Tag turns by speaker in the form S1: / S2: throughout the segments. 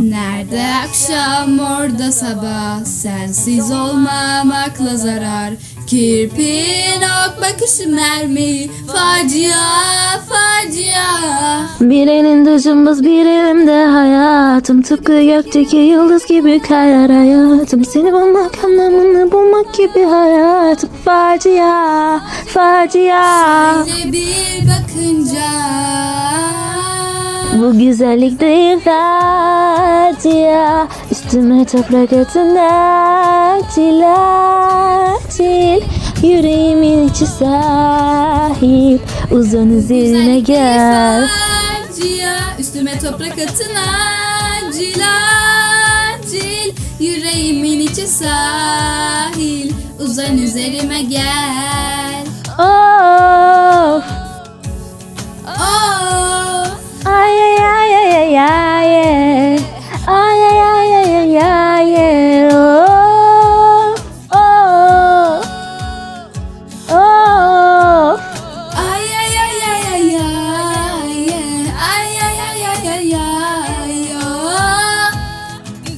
S1: Nerede akşam orada sabah. Sensiz olmamakla zarar. Kirpin ok bakışı mermi Facia facia.
S2: Bir elinde cımbız bir elimde hayatım. Tıpkı gökteki yıldız gibi kayar hayatım. Seni bulmak anlamını bulmak gibi hayatım. Facia, facia.
S1: Öyle bir bakınca
S2: Bu güzellik değil facia Üstüme toprak atın acil acil Yüreğimin içi sahil Uzan üzerine gel.
S1: Facia Üstüme toprak atın acil acil Yüreğimin içi sahil Uzan üzerime gel.
S2: Of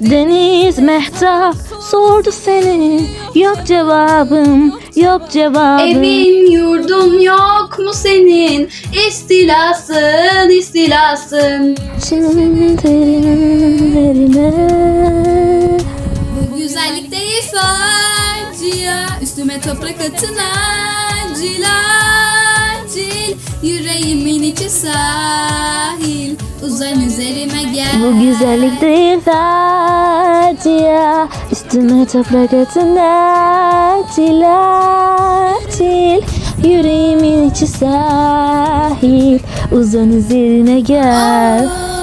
S2: Deniz mehtap sordu seni. Yok cevabım yok cevabım.
S1: Evin yurdun yok mu senin? İstilasın istilasın.
S2: İçimin derinlerine
S1: Bu güzellik değil facia Üstüme toprak atın acil Yüreğimin içi sahil Uzan üzerime gel.
S2: Bu güzellik değil facia Üstüme toprak atın acil acil Yüreğimin içi sahil Uzan üzerine gel.
S1: Oh,